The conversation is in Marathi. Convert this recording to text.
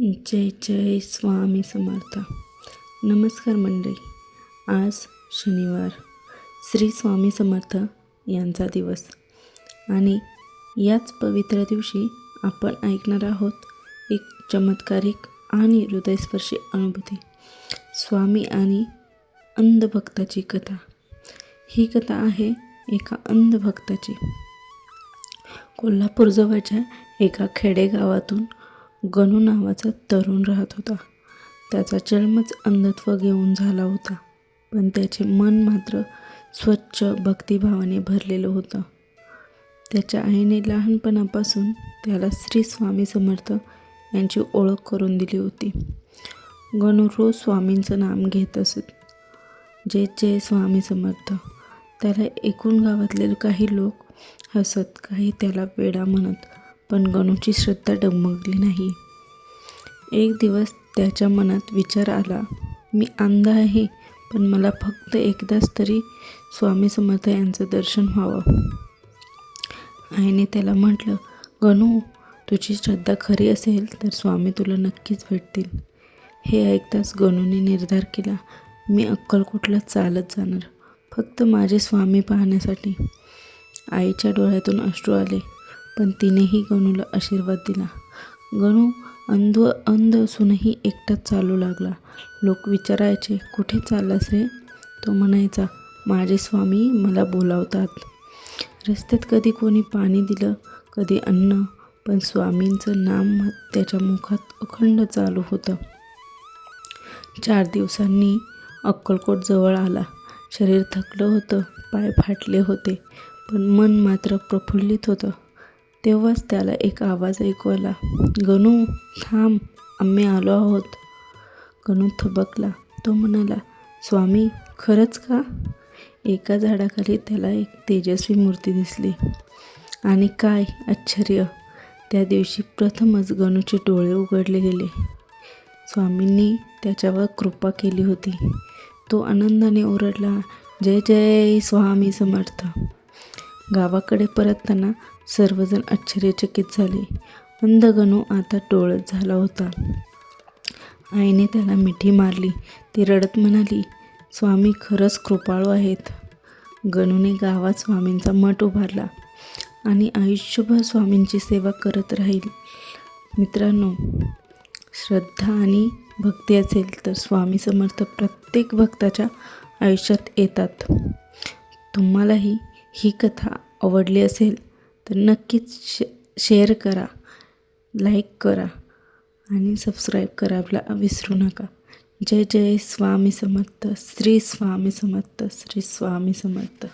जय जय स्वामी समर्थ. नमस्कार मंडळी. आज शनिवार. श्री स्वामी समर्थ यांचा दिवस. आणि याच पवित्र दिवशी आपण ऐकणार आहोत एक चमत्कारिक आणि हृदयस्पर्शी अनुभूती. स्वामी आणि अंधभक्ताची कथा. ही कथा आहे एका अंधभक्ताची. कोल्हापूरजवळच्या एका खेडेगावातून गणू नावाचा तरुण राहत होता. त्याचा जन्मच अंधत्व घेऊन झाला होता. पण त्याचे मन मात्र स्वच्छ भक्तिभावाने भरलेलं होतं. त्याच्या आईने लहानपणापासून त्याला श्री स्वामी समर्थ यांची ओळख करून दिली होती. गणू रोज स्वामींचं नाम घेत असत. जे जय स्वामी समर्थ त्याला एकूण गावातले काही लोक हसत काही त्याला वेडा म्हणत पण गणूची श्रद्धा डगमगली नाही. एक दिवस त्याच्या मनात विचार आला मी अंध आहे पण मला फक्त एकदाच तरी स्वामी समर्थ यांचं दर्शन व्हावं. आईने त्याला म्हटलं गणू तुझी श्रद्धा खरी असेल तर स्वामी तुला नक्कीच भेटतील. हे ऐकताच गणूने निर्धार केला मी अक्कलकोटला चालत जाणार फक्त माझे स्वामी पाहण्यासाठी. आईच्या डोळ्यातून अश्रू आले पण तिनेही गणूला आशीर्वाद दिला. गणू अंध अंध असूनही एकटाच चालू लागला. लोक विचारायचे कुठे चाललास रे? तो म्हणायचा माझे स्वामी मला बोलावतात. रस्त्यात कधी कोणी पाणी दिलं कधी अन्न पण स्वामींचं नाम त्याच्या मुखात अखंड चालू होतं. चार दिवसांनी अक्कलकोट जवळ आला. शरीर थकलं होतं पाय फाटले होते पण मन मात्र प्रफुल्लित होतं. तेव्हाच त्याला एक आवाज ऐकू आला गणू थांब आम्ही आलो आहोत. गणू थबकला. तो म्हणाला स्वामी खरंच का? एका झाडाखाली त्याला एक तेजस्वी मूर्ती दिसली. आणि काय आश्चर्य! त्या दिवशी प्रथमच गणूचे डोळे उघडले गेले. स्वामींनी त्याच्यावर कृपा केली होती. तो आनंदाने ओरडला जय जय स्वामी समर्थ. गावाकडे परतताना सर्वजण आश्चर्यचकित झाले. अंधगणू आता टोळत झाला होता. आईने त्याला मिठी मारली. ती रडत म्हणाली स्वामी खरंच कृपाळू आहेत. गणूने गावात स्वामींचा मठ उभारला आणि आयुष्यभर स्वामींची सेवा करत राहील. मित्रांनो श्रद्धा आणि भक्ती असेल तर स्वामी समर्थ प्रत्येक भक्ताच्या आयुष्यात येतात. तुम्हालाही ही कथा आवडली असेल तर नक्कीच शे शेअर करा लाईक करा आणि सबस्क्राईब करायला विसरू नका. जय जय स्वामी समर्थ. श्री स्वामी समर्थ. श्री स्वामी समर्थ.